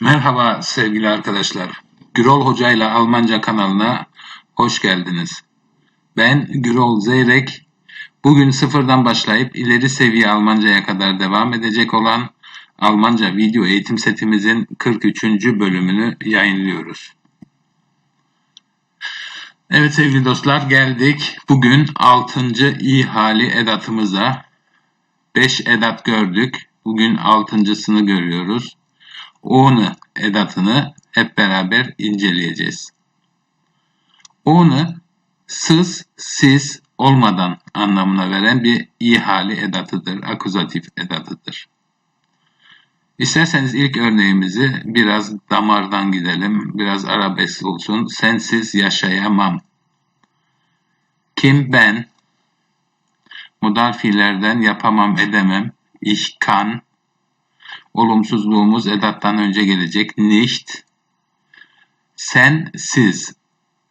Merhaba sevgili arkadaşlar. Gürol Hoca ile Almanca kanalına hoş geldiniz. Ben Gürol Zeyrek. Bugün sıfırdan başlayıp ileri seviye Almanca'ya kadar devam edecek olan Almanca video eğitim setimizin 43. bölümünü yayınlıyoruz. Evet sevgili dostlar geldik. Bugün 6. i hali edatımıza. 5 edat gördük. Bugün 6.sını görüyoruz. Ohne edatını hep beraber inceleyeceğiz. Ohne sız, siz olmadan anlamına veren bir i hali edatıdır, akuzatif edatıdır. İsterseniz ilk örneğimizi biraz damardan gidelim, biraz arabesk olsun. Sensiz yaşayamam. Kim ben? Modal fiillerden yapamam edemem. Ich kann. Olumsuzluğumuz edattan önce gelecek. Nicht. Sen, siz.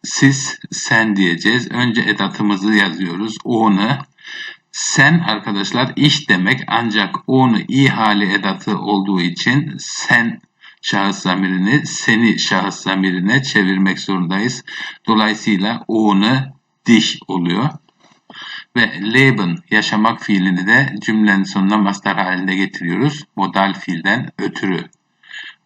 Siz, sen diyeceğiz. Önce edatımızı yazıyoruz. Ohne. Sen arkadaşlar iş demek ancak onu i hali edatı olduğu için sen şahıs zamirini seni şahıs zamirine çevirmek zorundayız. Dolayısıyla onu dich oluyor. Ve leben yaşamak fiilini de cümlenin sonuna mastar halinde getiriyoruz. Modal fiilden ötürü.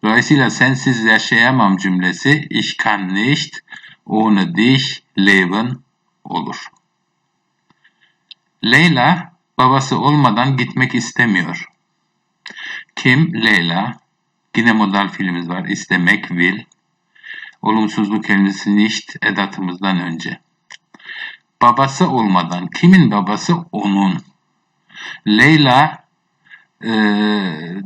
Dolayısıyla sensiz yaşayamam cümlesi ich kann nicht ohne dich leben olur. Leyla babası olmadan gitmek istemiyor. Kim? Leyla. Yine modal fiilimiz var. İstemek, will. Olumsuzluk kelimesi nicht edatımızdan önce. Babası olmadan. Kimin babası? Onun. Leyla e,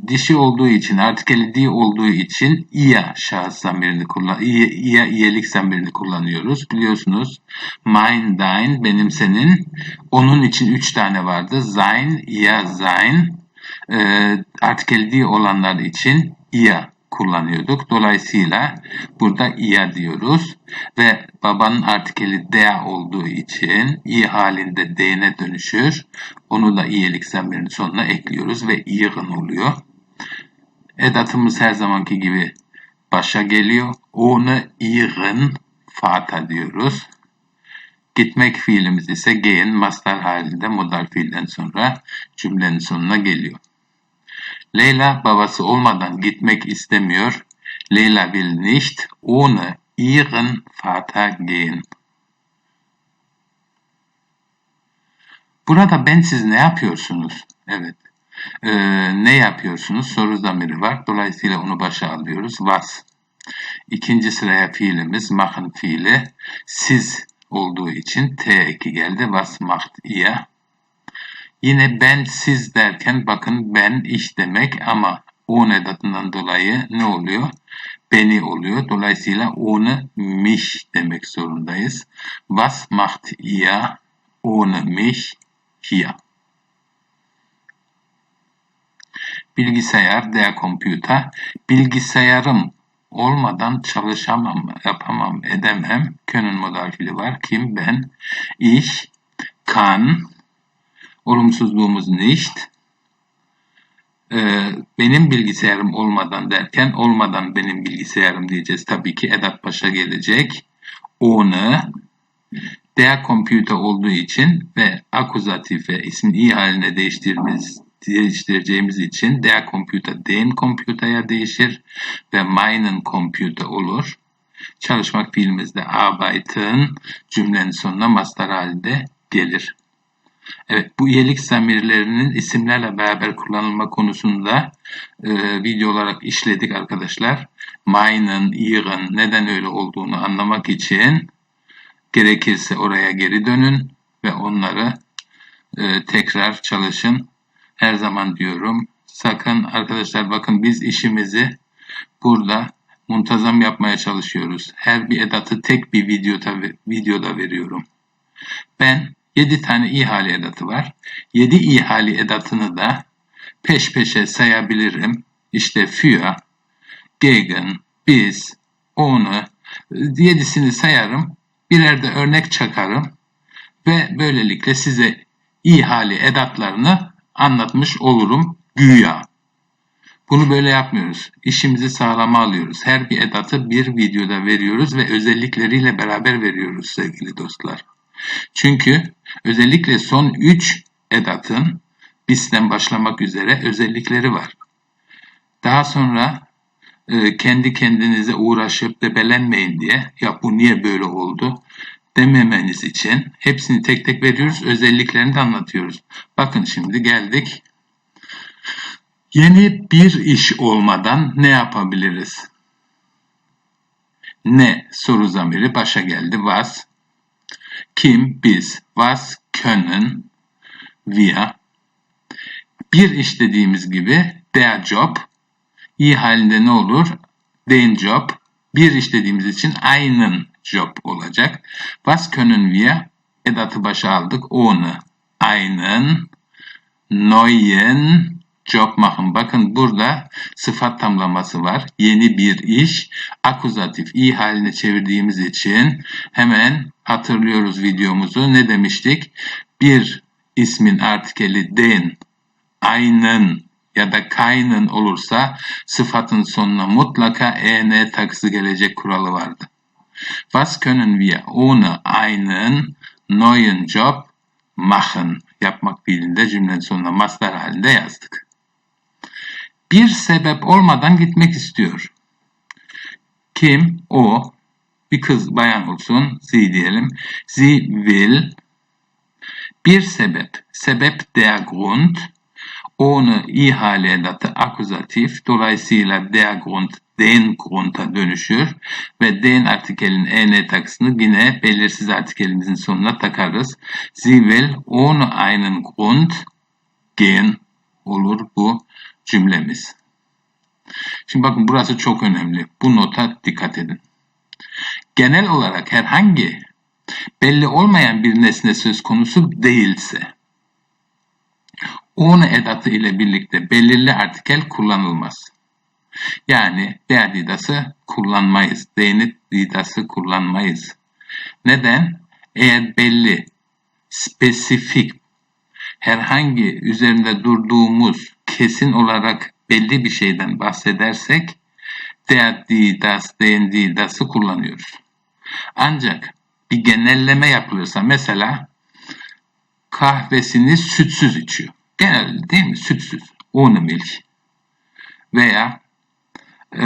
dişi olduğu için, artikeli di olduğu için iya şahıs zamirini kullan, iya, iya iyelik zamirini kullanıyoruz. Biliyorsunuz mein, dein, benim, senin. Onun için üç tane vardı. Sein, iya, sein. E, artikeli di olanlar için iya kullanıyorduk. Dolayısıyla burada iya diyoruz ve babanın artikeli dea olduğu için i halinde d'ne dönüşür. Onu da iyilik zamirinin sonuna ekliyoruz ve iğın oluyor. Edatımız her zamanki gibi başa geliyor. Onu iğın fata diyoruz. Gitmek fiilimiz ise gehen mastar halinde modal fiilden sonra cümlenin sonuna geliyor. Leyla babası olmadan gitmek istemiyor. Leyla will nicht ohne ihren Vater gehen. Burada ben siz ne yapıyorsunuz? Evet. Ee, ne yapıyorsunuz? Soru zamiri var. Dolayısıyla onu başa alıyoruz. Was. İkinci sıraya fiilimiz machen fiili. Siz olduğu için T eki geldi. Was macht ihr? Yine ben siz derken bakın ben iş demek ama on edatından dolayı ne oluyor? Beni oluyor. Dolayısıyla onu mich demek zorundayız. Was macht ihr ohne mich hier? Bilgisayar, der Computer. Bilgisayarım olmadan çalışamam, yapamam, edemem. Können modal fiili var. Kim? Ben. Ich kann olumsuzluğumuz nicht. Ee, benim bilgisayarım olmadan derken olmadan benim bilgisayarım diyeceğiz. Tabii ki edat başa gelecek. Ohne der computer olduğu için ve akuzatif ve ismin i haline değiştirdiğimiz değiştireceğimiz için der computer den computer'ya değişir ve meinen computer olur. Çalışmak fiilimizde arbeiten cümlenin sonuna mastar halinde gelir. Evet, bu üyelik zamirlerinin isimlerle beraber kullanılma konusunda e, video olarak işledik arkadaşlar. Meinen, ihren neden öyle olduğunu anlamak için gerekirse oraya geri dönün ve onları e, tekrar çalışın. Her zaman diyorum. Sakın arkadaşlar bakın biz işimizi burada muntazam yapmaya çalışıyoruz. Her bir edatı tek bir videoda, videoda veriyorum. Ben 7 tane ihale edatı var. 7 ihale edatını da peş peşe sayabilirim. İşte für, gegen, biz, onu, 7'sini sayarım. birer de örnek çakarım ve böylelikle size iyi hali edatlarını anlatmış olurum güya. Bunu böyle yapmıyoruz. İşimizi sağlama alıyoruz. Her bir edatı bir videoda veriyoruz ve özellikleriyle beraber veriyoruz sevgili dostlar. Çünkü özellikle son 3 edatın bizden başlamak üzere özellikleri var. Daha sonra e, kendi kendinize uğraşıp debelenmeyin diye ya bu niye böyle oldu dememeniz için hepsini tek tek veriyoruz. Özelliklerini de anlatıyoruz. Bakın şimdi geldik. Yeni bir iş olmadan ne yapabiliriz? Ne soru zamiri başa geldi. Was. Kim? Biz. Was können wir. Bir iş dediğimiz gibi der Job. İyi halinde ne olur? Den Job. Bir iş dediğimiz için einen Job olacak. Was können wir? Edatı başa aldık. Ohne einen neuen Job machen. Bakın burada sıfat tamlaması var. Yeni bir iş. Akuzatif iyi haline çevirdiğimiz için hemen hatırlıyoruz videomuzu. Ne demiştik? Bir ismin artikeli den, einen ya da keinen olursa sıfatın sonuna mutlaka en takısı gelecek kuralı vardı. Was können wir ohne einen neuen Job machen? Yapmak fiilinde cümlenin sonuna mastar halinde yazdık. Bir sebep olmadan gitmek istiyor. Kim? O. Bir kız bayan olsun. Sie diyelim. Sie will. Bir sebep. Sebep der Grund. Ohne ihale edatı akuzatif. Dolayısıyla der Grund den Grund'a dönüşür ve den artikelin en takısını yine belirsiz artikelimizin sonuna takarız. Sie will ohne einen Grund gehen olur bu cümlemiz. Şimdi bakın burası çok önemli. Bu nota dikkat edin. Genel olarak herhangi belli olmayan bir nesne söz konusu değilse ohne edatı ile birlikte belirli artikel kullanılmaz. Yani der didası kullanmayız. Değnit didası kullanmayız. Neden? Eğer belli, spesifik, herhangi üzerinde durduğumuz kesin olarak belli bir şeyden bahsedersek der, die, das, den, die, das'ı kullanıyoruz. Ancak bir genelleme yapılırsa mesela kahvesini sütsüz içiyor. Genel değil mi? Sütsüz. Ohne milk. Veya e,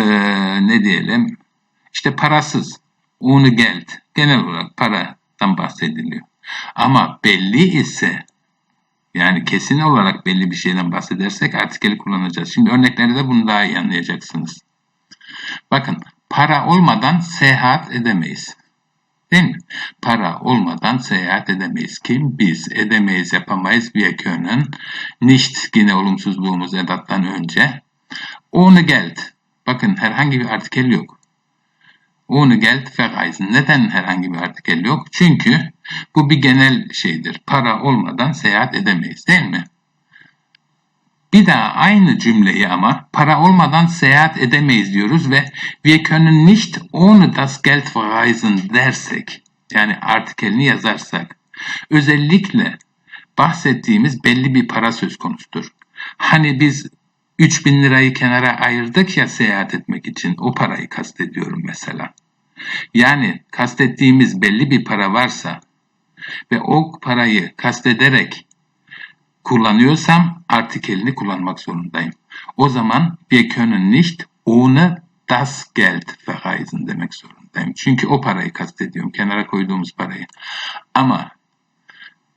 ne diyelim işte parasız. Ohne Geld. Genel olarak paradan bahsediliyor. Ama belli ise yani kesin olarak belli bir şeyden bahsedersek artikeli kullanacağız. Şimdi örneklerde bunu daha iyi anlayacaksınız. Bakın para olmadan seyahat edemeyiz. Değil mi? Para olmadan seyahat edemeyiz. Kim? Biz. Edemeyiz, yapamayız. Wir können. Nicht yine olumsuzluğumuz edattan önce. Ohne Geld. Bakın herhangi bir artikel yok. Ohne Geld verreisen. Neden herhangi bir artikel yok? Çünkü bu bir genel şeydir. Para olmadan seyahat edemeyiz değil mi? Bir daha aynı cümleyi ama para olmadan seyahat edemeyiz diyoruz ve wir können nicht ohne das Geld verreisen dersek yani artikelini yazarsak özellikle bahsettiğimiz belli bir para söz konusudur. Hani biz 3000 lirayı kenara ayırdık ya seyahat etmek için o parayı kastediyorum mesela. Yani kastettiğimiz belli bir para varsa ve o parayı kastederek kullanıyorsam artikelini kullanmak zorundayım. O zaman wir können nicht ohne das Geld verreisen demek zorundayım. Çünkü o parayı kastediyorum. Kenara koyduğumuz parayı. Ama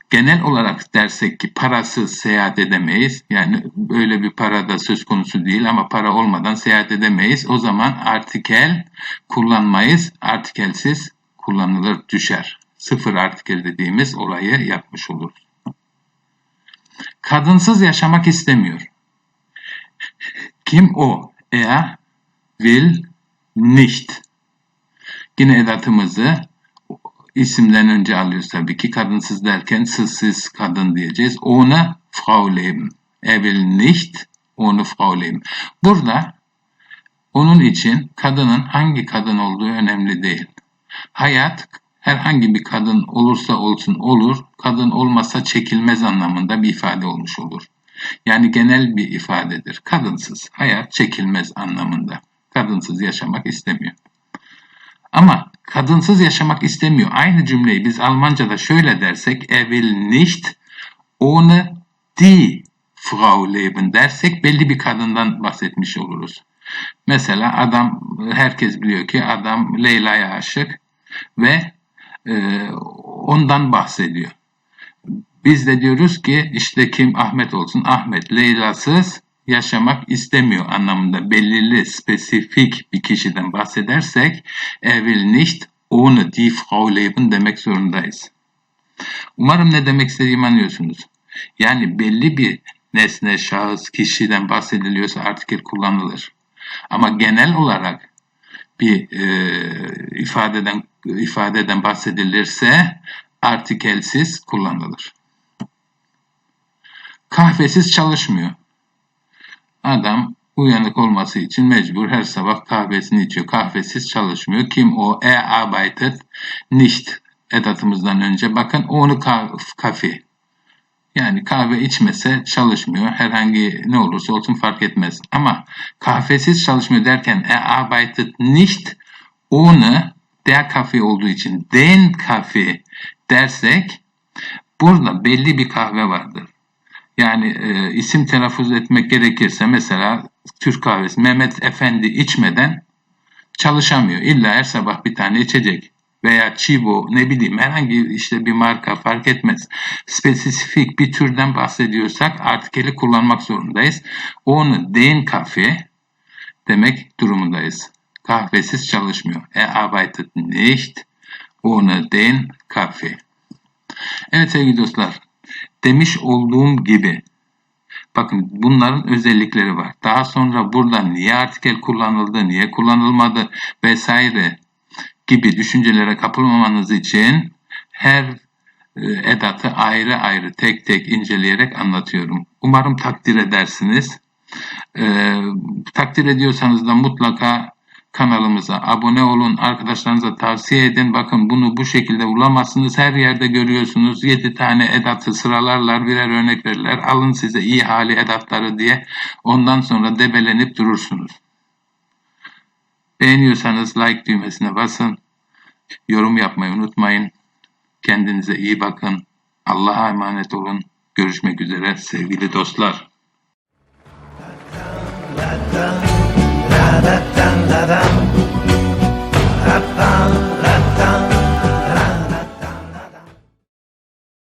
genel olarak dersek ki parasız seyahat edemeyiz. Yani böyle bir para da söz konusu değil ama para olmadan seyahat edemeyiz. O zaman artikel kullanmayız. Artikelsiz kullanılır düşer. Sıfır artikel dediğimiz olayı yapmış oluruz. Kadınsız yaşamak istemiyor. Kim o? Er will nicht. Yine edatımızı isimden önce alıyoruz tabii ki. Kadınsız derken sızsız kadın diyeceğiz. Ohne Frau leben. Er will nicht ohne Frau leben. Burada onun için kadının hangi kadın olduğu önemli değil. Hayat herhangi bir kadın olursa olsun olur, kadın olmasa çekilmez anlamında bir ifade olmuş olur. Yani genel bir ifadedir. Kadınsız, hayat çekilmez anlamında. Kadınsız yaşamak istemiyor. Ama kadınsız yaşamak istemiyor. Aynı cümleyi biz Almanca'da şöyle dersek, er will nicht ohne die Frau leben dersek belli bir kadından bahsetmiş oluruz. Mesela adam, herkes biliyor ki adam Leyla'ya aşık ve e, ondan bahsediyor. Biz de diyoruz ki işte kim Ahmet olsun Ahmet Leyla'sız yaşamak istemiyor anlamında belirli spesifik bir kişiden bahsedersek er will nicht ohne die Frau leben demek zorundayız. Umarım ne demek istediğimi anlıyorsunuz. Yani belli bir nesne, şahıs, kişiden bahsediliyorsa artikel kullanılır. Ama genel olarak bir e, ifadeden ifadeden bahsedilirse artikelsiz kullanılır. Kahvesiz çalışmıyor. Adam uyanık olması için mecbur her sabah kahvesini içiyor. Kahvesiz çalışmıyor. Kim o? Er arbeitet nicht edatımızdan önce. Bakın onu kafe. Yani kahve içmese çalışmıyor. Herhangi ne olursa olsun fark etmez. Ama kahvesiz çalışmıyor derken er arbeitet nicht ohne der Kaffee olduğu için den Kaffee dersek burada belli bir kahve vardır. Yani e, isim telaffuz etmek gerekirse mesela Türk kahvesi Mehmet Efendi içmeden çalışamıyor. İlla her sabah bir tane içecek veya Chibo ne bileyim herhangi işte bir marka fark etmez. Spesifik bir türden bahsediyorsak artikeli kullanmak zorundayız. Onu den kafe demek durumundayız. Kahvesiz çalışmıyor. Er arbeitet nicht ohne den Kaffee. Evet sevgili dostlar, demiş olduğum gibi bakın bunların özellikleri var. Daha sonra burada niye artikel kullanıldı, niye kullanılmadı vesaire gibi düşüncelere kapılmamanız için her e, edatı ayrı ayrı tek tek inceleyerek anlatıyorum. Umarım takdir edersiniz. Ee, takdir ediyorsanız da mutlaka kanalımıza abone olun, arkadaşlarınıza tavsiye edin. Bakın bunu bu şekilde bulamazsınız. Her yerde görüyorsunuz. 7 tane edatı sıralarlar, birer örnek verirler. Alın size iyi hali edatları diye. Ondan sonra debelenip durursunuz. Beğeniyorsanız like düğmesine basın. Yorum yapmayı unutmayın. Kendinize iyi bakın. Allah'a emanet olun. Görüşmek üzere sevgili dostlar. da da da da da da da